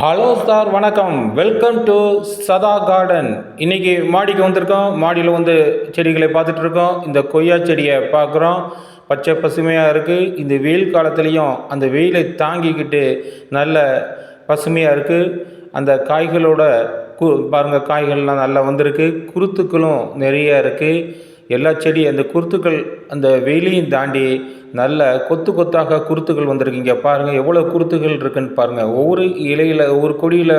Hello sir வணக்கம். Welcome to சதா garden இன்னைக்கு மாடிக்கு வந்திருக்கோம். மாடியில் வந்து செடிகளை பார்த்துட்டு இருக்கோம் இந்த கொய்யா செடியை பார்க்குறோம். பச்சை பசுமையாக இருக்குது இந்த வெயில் காலத்துலேயும் அந்த வெயிலை தாங்கிக்கிட்டு நல்ல பசுமையாக இருக்குது அந்த காய்களோட கு பாருங்கள் காய்கள்லாம் நல்லா வந்திருக்கு. குருத்துக்களும் நிறைய இருக்குது எல்லா செடி அந்த குருத்துக்கள் அந்த வெயிலையும் தாண்டி நல்ல கொத்து கொத்தாக குருத்துகள் வந்திருக்கீங்க. பாருங்கள் எவ்வளோ குருத்துகள் இருக்குன்னு பாருங்கள் ஒவ்வொரு இலையில் ஒவ்வொரு கொடியில்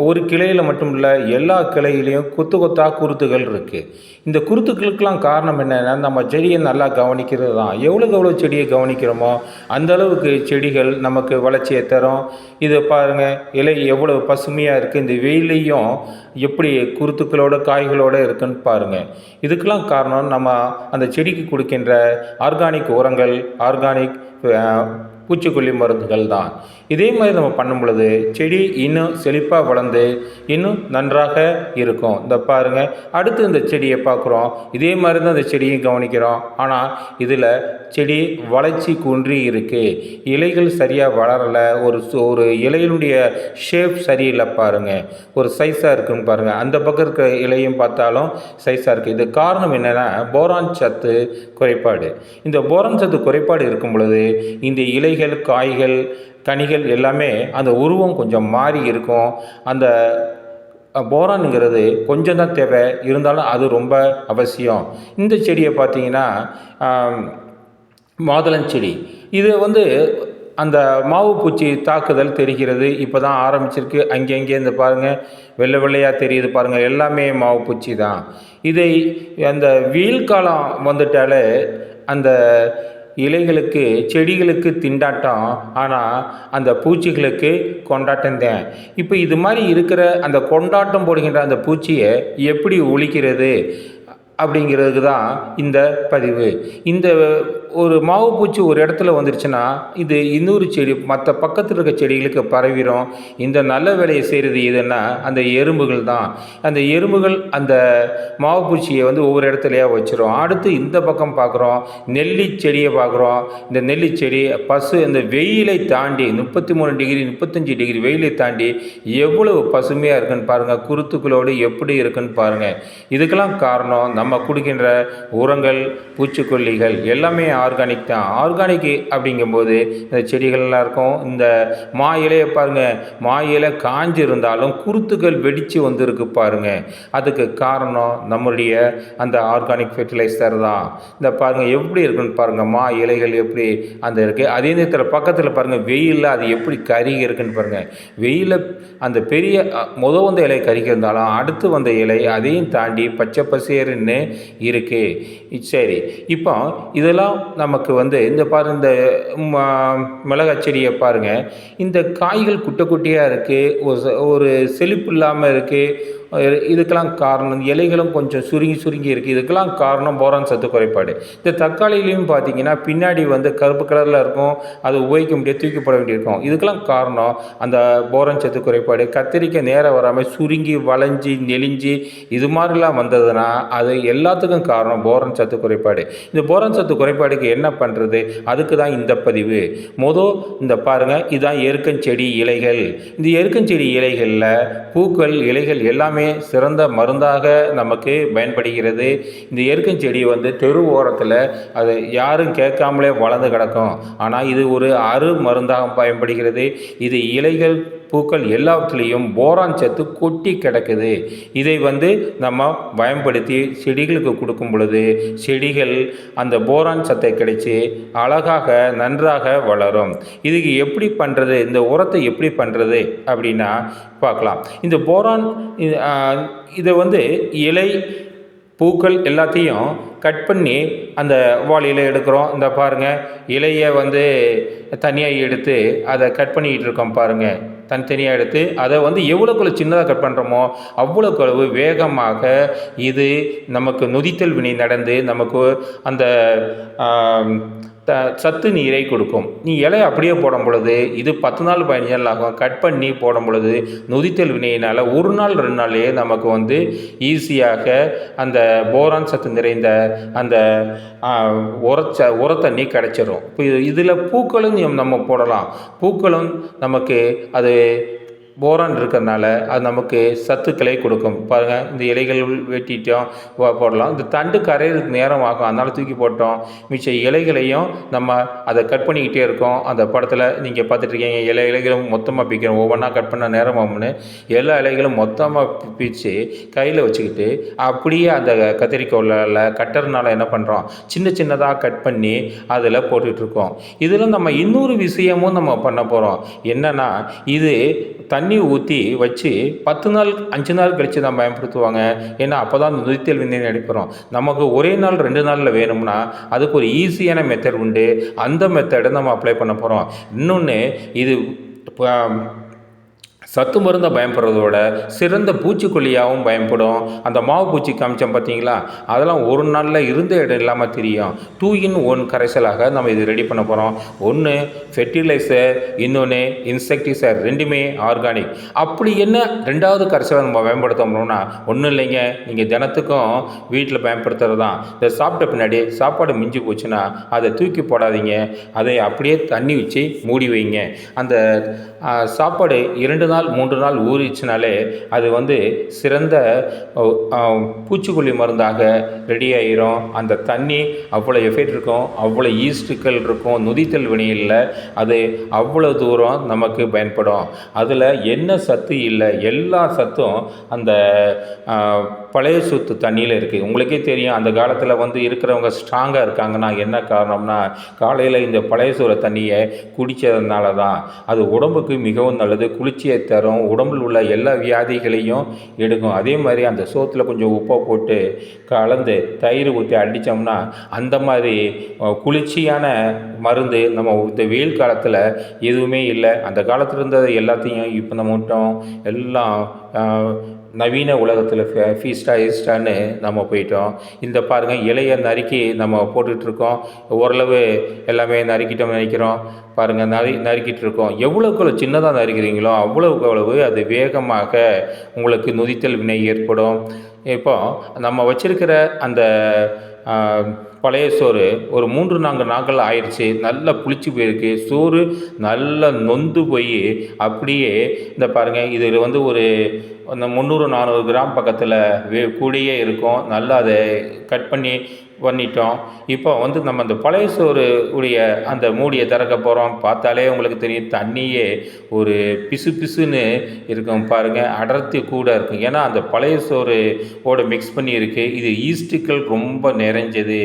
ஒரு கிளையில் மட்டும் இல்லை எல்லா கிளையிலையும் கொத்து கொத்தாக குருத்துகள் இருக்குது இந்த குருத்துக்களுக்கெல்லாம் காரணம் என்னென்னா நம்ம செடியை நல்லா கவனிக்கிறது தான். எவ்வளோக்கு எவ்வளோ செடியை கவனிக்கிறோமோ அந்த அளவுக்கு செடிகள் நமக்கு வளர்ச்சியை தரும். இதை பாருங்கள் இலை எவ்வளோ பசுமையாக இருக்குது இந்த வெயிலையும் எப்படி குருத்துக்களோட காய்களோடு இருக்குன்னு பாருங்கள் இதுக்கெல்லாம் காரணம் நம்ம அந்த செடிக்கு கொடுக்கின்ற ஆர்கானிக் உரங்கள் ஆர்கானிக் பூச்சிக்கொல்லி மருந்துகள் தான். இதே மாதிரி நம்ம பண்ணும் பொழுது செடி இன்னும் செழிப்பாக வளர்ந்து இன்னும் நன்றாக இருக்கும். இந்த பாருங்கள் அடுத்து இந்த செடியை பார்க்குறோம். இதே மாதிரி தான் இந்த செடியும் கவனிக்கிறோம். ஆனால் இதில் செடி வளர்ச்சி குன்றி இருக்குது இலைகள் சரியாக வளரலை. ஒரு ஒரு இலையினுடைய ஷேப் சரியில்லை பாருங்கள் ஒரு சைஸாக இருக்குன்னு பாருங்கள் அந்த பக்கம் இருக்கிற இலையும் பார்த்தாலும் சைஸாக இருக்குது இது காரணம் என்னென்னா போரான் சத்து குறைபாடு. இந்த போரான் சத்து குறைபாடு இருக்கும் பொழுது இந்த இலை இலைகள் காய்கள் கனிகள் எல்லாமே அந்த உருவம் கொஞ்சம் மாறி இருக்கும். அந்த போரானுங்கிறது கொஞ்சம் தான் தேவை. இருந்தாலும் அது ரொம்ப அவசியம். இந்த செடியை பார்த்தீங்கன்னா மாதுளஞ்செடி இது வந்து அந்த மாவு பூச்சி தாக்குதல் தெரிகிறது. இப்போ தான் ஆரம்பிச்சிருக்கு. அங்கங்கே இந்த பாருங்கள் வெள்ளை வெள்ளையாக தெரியுது பாருங்கள் எல்லாமே மாவு பூச்சி தான். இதை அந்த வெயில் காலம் வந்துட்டாலே அந்த இலைகளுக்கு செடிகளுக்கு திண்டாட்டம். ஆனால் அந்த பூச்சிகளுக்கு கொண்டாட்டம் தான். இப்போ இது மாதிரி இருக்கிற அந்த கொண்டாட்டம் போடுகின்ற அந்த பூச்சியை எப்படி ஒழிக்கிறது அப்படிங்கிறதுக்கு தான் இந்த பதிவு. இந்த ஒரு மாவு பூச்சி ஒரு இடத்துல வந்துருச்சுன்னா இது இன்னொரு செடி மற்ற பக்கத்தில் இருக்க செடிகளுக்கு பரவிடும் இந்த நல்ல வேலையை செய்கிறது எதுன்னா அந்த எறும்புகள் தான். அந்த எறும்புகள் அந்த மாவு பூச்சியை வந்து ஒவ்வொரு இடத்துலையா வச்சிரும். அடுத்து இந்த பக்கம் பார்க்குறோம் நெல்லி செடியை பார்க்குறோம் இந்த நெல்லி செடி பசு இந்த வெயிலை தாண்டி முப்பத்தி மூணு டிகிரி முப்பத்தஞ்சு டிகிரி வெயிலை தாண்டி எவ்வளவு பசுமையாக இருக்குன்னு பாருங்கள் குருத்துக்களோடு எப்படி இருக்குன்னு பாருங்கள் இதுக்கெல்லாம் காரணம் நம்ம கொடுக்கின்ற உரங்கள் பூச்சிக்கொல்லிகள் எல்லாமே ஆர்கானிக் தான். ஆர்கானிக் அப்படிங்கும்போது இந்த செடிகள்லாம் இருக்கும். இந்த மா இலையை பாருங்கள் மா இலை காஞ்சு இருந்தாலும் குருத்துகள் வெடித்து வந்திருக்கு பாருங்கள் அதுக்கு காரணம் நம்முடைய அந்த ஆர்கானிக் ஃபெர்டிலைசர் தான். இந்த பாருங்கள் எப்படி இருக்குன்னு பாருங்கள் மா இலைகள் எப்படி அந்த இருக்குது அதே நேரத்தில் பக்கத்தில் பாருங்கள் வெயிலில் அது எப்படி கருகி இருக்குன்னு பாருங்கள் வெயிலில் அந்த பெரிய முத வந்த இலை கருகி இருந்தாலும் அடுத்து வந்த இலை அதையும் தாண்டி பச்சை பசேருன்னு இருக்குது சரி. இப்போ இதெல்லாம் நமக்கு வந்து இந்த பாரு இந்த ம- மிளகாய் செடியை பாருங்கள் இந்த காய்கள் குட்டை குட்டியாக இருக்குது ஒரு ஒரு செழிப்பு இல்லாமல் இருக்குது இதுக்கெல்லாம் காரணம் இலைகளும் கொஞ்சம் சுருங்கி சுருங்கி இருக்குது இதுக்கெல்லாம் காரணம் போரான் சத்து குறைபாடு. இந்த தக்காளிலையும் பார்த்தீங்கன்னா பின்னாடி வந்து கருப்பு கலரில் இருக்கும். அது உபயோகிக்க முடியாது தூக்கிப்பட வேண்டியிருக்கும். இதுக்கெல்லாம் காரணம் அந்த போரான் சத்து குறைபாடு. கத்திரிக்காய் நேரம் வராமல் சுருங்கி வளைஞ்சி நெளிஞ்சு இது மாதிரிலாம் வந்ததுன்னா அது எல்லாத்துக்கும் காரணம் போரான் சத்து குறைபாடு. இந்த போரான் சத்து குறைபாடுக்கு என்ன பண்ணுறது அதுக்கு தான் இந்த பதிவு. மொதல் இந்த பாருங்கள் இதுதான் எருக்கஞ்செடி இலைகள். இந்த எருக்கஞ்செடி இலைகளில் பூக்கள் இலைகள் எல்லாமே சிறந்த மருந்தாக நமக்கு பயன்படுகிறது. இந்த எருக்கஞ்செடி வந்து தெரு ஓரத்தில் அது யாரும் கேட்காமலே வளர்ந்து கிடக்கும். ஆனால் இது ஒரு அரு மருந்தாக பயன்படுகிறது. இது இலைகள் பூக்கள் எல்லாத்துலேயும் போரான் சத்து கொட்டி கிடக்குது. இதை வந்து நம்ம பயன்படுத்தி செடிகளுக்கு கொடுக்கும் பொழுது செடிகள் அந்த போரான் சத்தை கிடைச்சி அழகாக நன்றாக வளரும். இதுக்கு எப்படி பண்ணுறது இந்த உரத்தை எப்படி பண்ணுறது அப்படின்னா பார்க்கலாம். இந்த போரான் இதை வந்து இலை பூக்கள் எல்லாத்தையும் கட் பண்ணி அந்த வாளியில் எடுக்கிறோம். இந்த பாருங்கள் இலையை வந்து தனியாக எடுத்து அதை கட் பண்ணிக்கிட்டு இருக்கோம் பாருங்கள் தனித்தனியாக எடுத்து அதை வந்து எவ்வளோக்குள்ள சின்னதாக கட் பண்ணுறோமோ அவ்வளோக்களவு வேகமாக இது நமக்கு நொதித்தல் வினை நடந்து நமக்கு அந்த த சத்து நீரை கொடுக்கும். நீ இலையை அப்படியே போடும் பொழுது இது பத்து நாள் பதினஞ்சு நாள் ஆகும். கட் பண்ணி போடும் பொழுது நொதித்தல் வினையினால் ஒரு நாள் ரெண்டு நாள்லேயே நமக்கு வந்து ஈஸியாக அந்த போரான் சத்து நிறைந்த அந்த ஆ, உரச்ச உரத்தண்ணி கிடச்சிரும். இப்போ இதில் பூக்களும் நம்ம போடலாம். பூக்களும் நமக்கு அது போரான் இருக்கிறதுனால அது நமக்கு சத்துக்களை கொடுக்கும். பாருங்கள் இந்த இலைகள் வெட்டிட்டோம் போடலாம். இந்த தண்டு கரையிறதுக்கு நேரம் ஆகும் அதனால் தூக்கி போட்டோம். மிச்ச இலைகளையும் நம்ம அதை கட் பண்ணிக்கிட்டே இருக்கோம். அந்த படத்தில் நீங்கள் பார்த்துட்ருக்கீங்க இலை இலைகளும் மொத்தமாக பிக்கிறோம். ஒவ்வொன்றா கட் பண்ண நேரம் ஆகும்னு எல்லா இலைகளும் மொத்தமாக பிச்சு கையில் வச்சுக்கிட்டு அப்படியே அந்த கத்திரிக்கோளில் கட்டர்னால என்ன பண்ணுறோம் சின்ன சின்னதாக கட் பண்ணி அதில் போட்டுட்ருக்கோம். இதில் நம்ம இன்னொரு விஷயமும் நம்ம பண்ண போகிறோம் என்னன்னா இது தண்ணி ஊற்றி வச்சு பத்து நாள் அஞ்சு நாள் கழித்து தான் பயன்படுத்துவாங்க. ஏன்னா அப்போ தான் அந்த நுதித்தல் விந்தையை எடுக்கிறோம் நமக்கு ஒரே நாள் ரெண்டு நாளில் வேணும்னா அதுக்கு ஒரு ஈஸியான மெத்தட் உண்டு. அந்த மெத்தடை நம்ம அப்ளை பண்ண போகிறோம் இன்னொன்று இது இப்போ சத்து மருந்தை பயன்படுறதோட சிறந்த பூச்சிக்கொல்லியாகவும் பயன்படும். அந்த மாவு பூச்சி காமிச்சோம் பார்த்தீங்களா? அதெல்லாம் ஒரு நாளில் இருந்த இடம் இல்லாமல் தெரியும். டூ இன் ஒன் கரைசலாக நம்ம இது ரெடி பண்ண போகிறோம் ஒன்று ஃபெர்டிலைசர் இன்னொன்று இன்செக்டிசைட் ரெண்டுமே ஆர்கானிக் அப்படி என்ன ரெண்டாவது கரைசலை நம்ம பயன்படுத்தணும்னா ஒன்றும் இல்லைங்க. நீங்கள் தினத்துக்கும் வீட்டில் பயன்படுத்துறது தான் இதை சாப்பிட்ட பின்னாடி சாப்பாடு மிஞ்சி போச்சுன்னா அதை தூக்கி போடாதீங்க. அதை அப்படியே தண்ணி வச்சு மூடி வைங்க. அந்த சாப்பாடு இரண்டு நாள் நாள் மூன்று நாள் ஊறிச்சுனாலே அது வந்து சிறந்த பூச்சிக்கொல்லி மருந்தாக ரெடி ஆயிரும். அந்த தண்ணி அவ்வளோ எஃபெக்ட் இருக்கும் அவ்வளோ ஈஸ்ட்டுக்கள் இருக்கும் நொதித்தல் வினையில் அது அவ்வளோ தூரம் நமக்கு பயன்படும். அதில் என்ன சத்து இல்லை? எல்லா சத்தும் அந்த பழைய சொத்து தண்ணியில் இருக்குது உங்களுக்கே தெரியும் அந்த காலத்தில் வந்து இருக்கிறவங்க ஸ்ட்ராங்காக இருக்காங்கன்னா என்ன காரணம்னா காலையில் இந்த பழைய சோறு தண்ணியை குடித்ததுனால தான் அது உடம்புக்கு மிகவும் நல்லது குளிர்ச்சியை தரும் உடம்பில் உள்ள எல்லா வியாதிகளையும் எடுக்கும். அதே மாதிரி அந்த சோத்தில் கொஞ்சம் உப்பை போட்டு கலந்து தயிர் ஊற்றி அடித்தோம்னா அந்த மாதிரி குளிர்ச்சியான மருந்து நம்ம இந்த வெயில் காலத்தில் எதுவுமே இல்லை. அந்த காலத்தில் இருந்தது எல்லாத்தையும் இப்போ நம்ம மட்டும் எல்லாம் நவீன உலகத்தில் ஃபீஸ்டா ஈஸ்டான்னு நம்ம போயிட்டோம். இந்த பாருங்கள் இலையை நறுக்கி நம்ம போட்டுட்ருக்கோம். ஓரளவு எல்லாமே நறுக்கிட்டோம் நினைக்கிறோம். பாருங்கள் நறு நறுக்கிட்டு இருக்கோம் எவ்வளோக்கு சின்னதாக நறுக்கிறீங்களோ அவ்வளோக்கு அவ்வளவு அது வேகமாக உங்களுக்கு நொதித்தல் வினை ஏற்படும். இப்போ நம்ம வச்சிருக்கிற அந்த பழைய சோறு. ஒரு மூன்று நான்கு நாட்கள் ஆயிடுச்சு. நல்லா புளிச்சு போயிருக்கு. சோறு நல்லா நொந்து போய் அப்படியே இந்த பாருங்கள் இதில் வந்து ஒரு அந்த முந்நூறு நானூறு கிராம் பக்கத்தில் வே கூடயே இருக்கும். நல்லா அதை கட் பண்ணி பண்ணிட்டோம். இப்போ வந்து நம்ம அந்த பழைய சோறு உடைய அந்த மூடியை திறக்க போகிறோம் பார்த்தாலே உங்களுக்கு தெரியும் தண்ணியே ஒரு பிசு பிசுன்னு இருக்கும் பாருங்கள் அடர்த்தி கூட இருக்கும். ஏன்னா அந்த பழைய சோறு ஓட மிக்ஸ் பண்ணியிருக்கு. இது ஈஸ்ட்டுக்கள் ரொம்ப நிறைஞ்சது.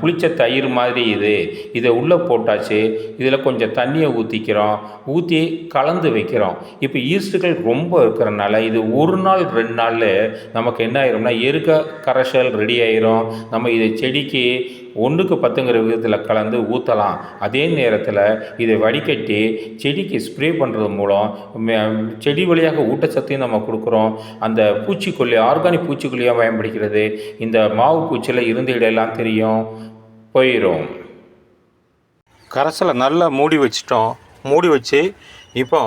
புளிச்ச தயிர் மாதிரி இது. இதை உள்ளே போட்டாச்சு. இதில் கொஞ்சம் தண்ணியை ஊற்றிக்கிறோம் ஊற்றி கலந்து வைக்கிறோம். இப்போ ஈஸ்ட்டுகள் ரொம்ப இருக்கிறனால இது ஒரு நாள் ரெண்டு நாளில் நமக்கு என்ன ஆயிரும்னா எருக்க கரைசல் ரெடி ஆயிரும். நம்ம இதை செடிக்கு ஒன்றுக்கு பத்துங்கிற விதத்தில் கலந்து ஊற்றலாம் அதே நேரத்தில் இதை வடிகட்டி செடிக்கு ஸ்ப்ரே பண்ணுறது மூலம் செடி வழியாக ஊட்டச்சத்தையும் நம்ம கொடுக்குறோம். அந்த பூச்சிக்கொல்லி ஆர்கானிக் பூச்சிக்கொல்லியாக பயன்படுகிறது. இந்த மாவு பூச்சியில் இருந்த இடையெல்லாம் தெரியும். போயிடும் கரைசலை நல்லா மூடி வச்சிட்டோம். மூடி வச்சு இப்போ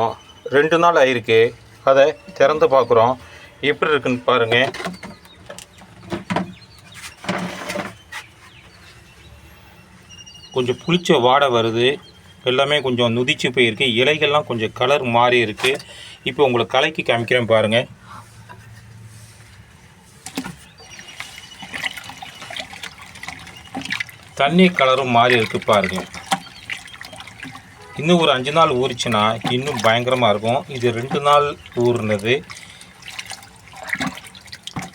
ரெண்டு நாள் ஆயிருக்கு. அதை திறந்து பார்க்குறோம். எப்படி இருக்குன்னு பாருங்கள் கொஞ்சம் புளிச்ச வாடை வருது. எல்லாமே கொஞ்சம் நுதிச்சு போயிருக்கு. இலைகள்லாம் கொஞ்சம் கலர் மாறி இருக்கு. இப்போ உங்களுக்கு கலைக்கு காமிக்கிறேன் பாருங்கள் தண்ணி கலரும் மாறி இருக்கு பாருங்க. இன்னும் ஒரு அஞ்சு நாள் ஊறிச்சுன்னா இன்னும் பயங்கரமாக இருக்கும். இது ரெண்டு நாள் ஊறினது.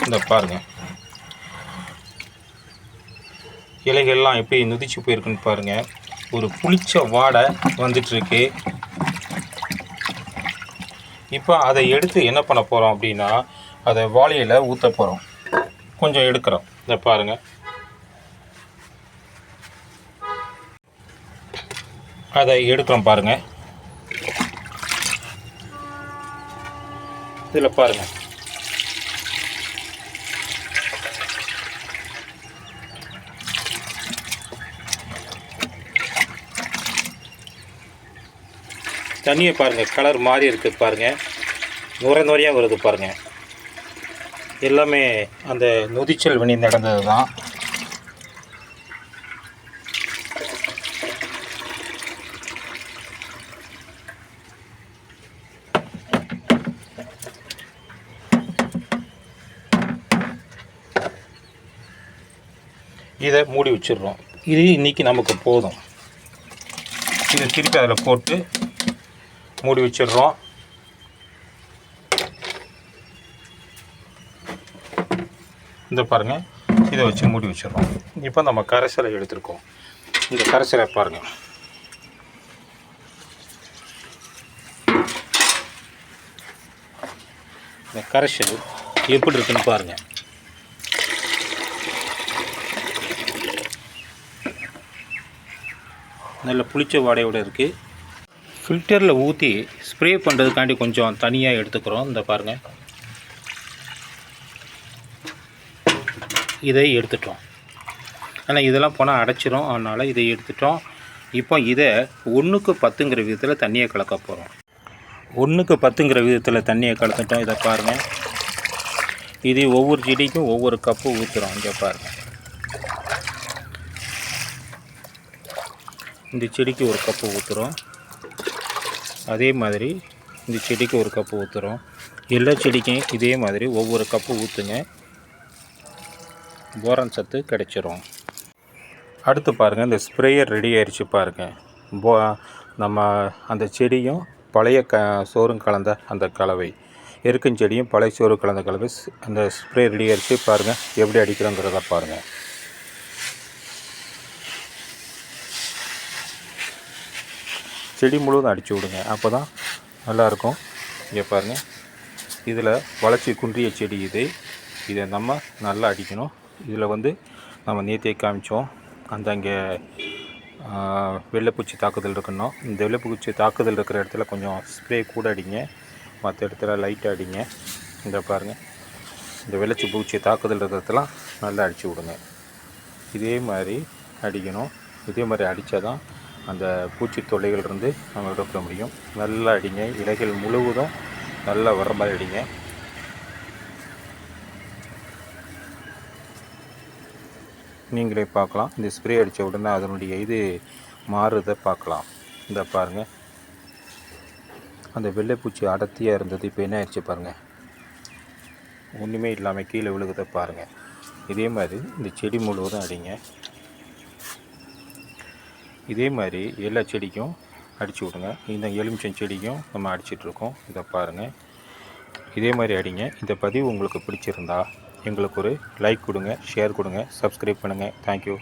இந்த பாருங்கள் இலைகள்லாம் எப்படி நுதிச்சு போயிருக்குன்னு பாருங்கள் ஒரு புளிச்ச வாடை வந்துட்டுருக்கு. இப்போ அதை எடுத்து என்ன பண்ண போகிறோம் அப்படின்னா அதை வாளியில் ஊற்ற போகிறோம் கொஞ்சம் எடுக்கிறோம். இதை பாருங்கள் அதை எடுக்கிறோம் பாருங்கள் இதில் பாருங்கள் தண்ணியை பாருங்கள் கலர் மாறி இருக்குது பாருங்கள் நுர நுரையாக வருது பாருங்கள் எல்லாமே அந்த நொதிச்சல் வினி நடந்தது தான். இதை மூடி வச்சிடுறோம். இது இன்னைக்கு நமக்கு போதும். இதை திருப்பி அதில் போட்டு மூடி வச்சிடுறோம். இந்த பாருங்கள் இதை வச்சு மூடி வச்சிடுறோம். இப்போ நம்ம கரைசலை எடுத்துருக்கோம். இந்த கரைசலை பாருங்கள் இந்த கரைசல் எப்படி இருக்குன்னு பாருங்கள் நல்ல புளிச்ச வாடையோடு இருக்குது ஃபில்டரில் ஊற்றி ஸ்ப்ரே பண்ணுறதுக்காண்டி கொஞ்சம் தனியாக எடுத்துக்கிறோம். இந்த பாருங்கள் இதை எடுத்துட்டோம். ஆனால் இதெல்லாம் போனால் அடைச்சிரும். அதனால் இதை எடுத்துட்டோம். இப்போ இதை ஒன்றுக்கு பத்துங்கிற விதத்தில் தண்ணியை கலக்க போகிறோம் ஒன்றுக்கு பத்துங்கிற விதத்தில் தண்ணியை கலந்துட்டோம். இதை பாருங்கள் இது ஒவ்வொரு செடிக்கும் ஒவ்வொரு கப்பு ஊற்றுறோம் இங்கே பாருங்கள் இந்த செடிக்கு ஒரு கப்பு ஊற்றுறோம் அதே மாதிரி இந்த செடிக்கு ஒரு கப்பு ஊற்றுறோம் எல்லா செடிக்கும் இதே மாதிரி ஒவ்வொரு கப்பு ஊற்றுங்க போரான் சத்து கிடைச்சிரும். அடுத்து பாருங்கள் இந்த ஸ்ப்ரேயர் ரெடி ஆயிடுச்சு பாருங்கள் போ நம்ம அந்த செடியும் பழைய க சோறும் கலந்த அந்த கலவை. எருக்கும் செடியும் பழைய சோறு கலந்த கலவை. அந்த ஸ்ப்ரே ரெடி ஆயிடுச்சு பாருங்கள் எப்படி அடிக்கிறோங்கிறத பாருங்கள் செடி முழுவதும் அடித்து விடுங்க. அப்போ தான் நல்லாயிருக்கும். இங்கே பாருங்கள் இதில் வளர்ச்சி குன்றிய செடி இது. இதை நம்ம நல்லா அடிக்கணும். இதில் வந்து நம்ம நேத்தியை காமிச்சோம். அந்த அங்கே வெள்ளைப்பூச்சி தாக்குதல் இருக்கணும் இந்த வெள்ளைப்பூச்சி தாக்குதல் இருக்கிற இடத்துல கொஞ்சம் ஸ்ப்ரே கூட அடிங்க. மற்ற இடத்துல லைட்டாக அடிங்க. இந்த பாருங்கள் இந்த வெள்ளச்சி பூச்சி தாக்குதல் இருக்கிறதெல்லாம் நல்லா அடித்து விடுங்க. இதே மாதிரி அடிக்கணும். இதே மாதிரி அடித்தா தான் அந்த பூச்சி தொல்லைகள் இருந்து நம்ம விடுபட முடியும். நல்லா அடிங்க. இலைகள் முழுவதும் நல்லா வர மாதிரி அடிங்க. நீங்களே பார்க்கலாம். இந்த ஸ்ப்ரே அடித்த உடனே அதனுடைய இது மாறுதை பார்க்கலாம். இந்த பாருங்கள் அந்த வெள்ளைப்பூச்சி அடர்த்தியாக இருந்தது. இப்போ என்ன ஆயிடுச்சு பாருங்கள் ஒன்றுமே இல்லாமல் கீழே விழுகுதை பாருங்கள் இதே மாதிரி இந்த செடி முழுவதும் அடிங்க. இதே மாதிரி எல்லா செடிக்கும் அடிச்சு விடுங்க. இந்த எலுமிச்சம் செடிக்கும் நம்ம அடிச்சிட்ருக்கோம். இதை பாருங்கள் இதே மாதிரி அடிங்க. இந்த பதிவு உங்களுக்கு பிடிச்சிருந்தா எங்களுக்கு ஒரு லைக் கொடுங்க ஷேர் கொடுங்க சப்ஸ்கிரைப் பண்ணுங்கள் தேங்க்யூ